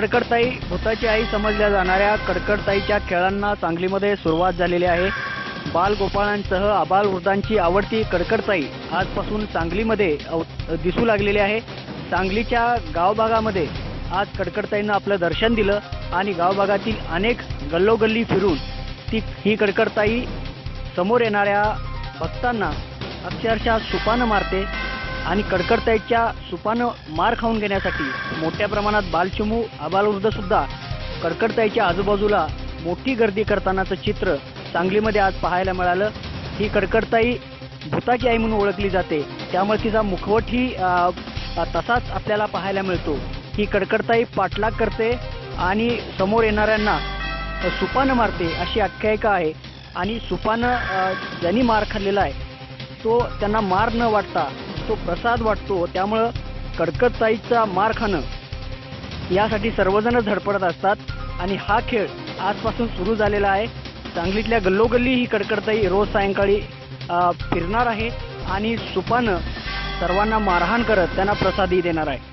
कडकडताई भूताची आई समजल्या जाणाऱ्या कडकडताईच्या खेळांना सांगलीमध्ये सुरुवात झालेली आहे. बालगोपाळांसह आबालवृद्धांची आवडती कडकडताई आजपासून सांगलीमध्ये अव- दिसू लागलेली आहे. सांगलीच्या गावभागामध्ये आज कडकडताईनं आपलं दर्शन दिलं आणि गावभागातील अनेक गल्लोगल्ली फिरून ती ही कडकडताई समोर येणाऱ्या भक्तांना अक्षरशः सुपानं मारते. आणि कडकडताईच्या सुपानं मार खाऊन घेण्यासाठी मोठ्या प्रमाणात बालचिमू आबालवृद्धसुद्धा कडकडताईच्या आजूबाजूला मोठी गर्दी करतानाचं चित्र सांगलीमध्ये आज पाहायला मिळालं. ही कडकडताई भूताची आई म्हणून ओळखली जाते. त्यामुळे तिचा मुखवटही तसाच आपल्याला पाहायला मिळतो. ही कडकडताई पाठलाग करते आणि समोर येणाऱ्यांना सुपानं मारते अशी आख्यायिका आहे. आणि सुपानं ज्यांनी मार खाल्लेला आहे तो त्यांना मार न वाटता तो प्रसाद वाटतो त्यामुळं कडकडताईचा मार खाणं. यासाठी सर्वजण धडपडत असतात आणि हा खेळ आजपासून सुरू झालेला आहे. सांगलीतल्या गल्लोगल्ली ही कडकडताई रोज सायंकाळी फिरणार आहे आणि सुपानं सर्वांना मारहाण करत त्यांना प्रसादही देणार आहे.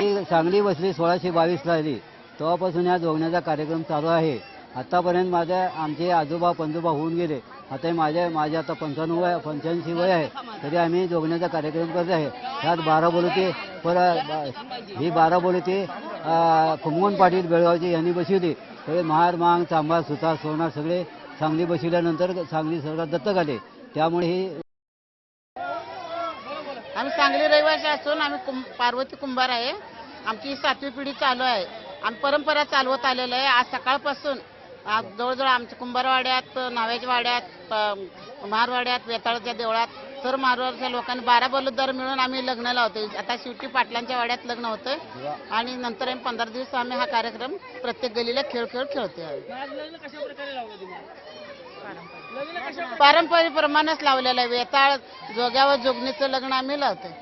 ही सांगली बसली सोळाशे बावीसला आली. तेव्हापासून या जोगण्याचा कार्यक्रम चालू आहे. आतापर्यंत माझ्या आमचे आजोबा पंजोबा होऊन गेले. आता माझ्या माझे आता पंच्याण्णव वय पंच्याऐंशी वय आहे. तरी आम्ही जोगण्याचा कार्यक्रम करत आहे. त्यात बारा बोलते पर ही बारा बोलते खुमगोन पाटील बेळगावचे यांनी बसवली. सगळे महार मांग चांबा सुतार सोनार सगळे सांगली बसविल्यानंतर सांगली सरकार दत्तक आले. त्यामुळे ही आम्ही सांगली रहिवासी असून आम्ही कुं पार्वती कुंभार आहे. आमची सातवी पिढी चालू आहे. आम्ही परंपरा चालवत आलेलं आहे. आज सकाळपासून आज जवळजवळ आमच्या कुंभारवाड्यात नाव्याच्या वाड्यात महारवाड्यात वेताळच्या देवळात तर मारवाडच्या लोकांनी बारा बलुदार मिळून आम्ही लग्न लावतोय. आता शेवटी पाटलांच्या वाड्यात लग्न होतंय. आणि नंतर आम्ही पंधरा दिवस आम्ही हा कार्यक्रम प्रत्येक गलीला खेळ खेळ खेळतोय पारंपरिक प्रमाणेच लावलेलं आहे. वेताळ जोग्यावर जोगणीचं लग्न आम्ही लावतोय.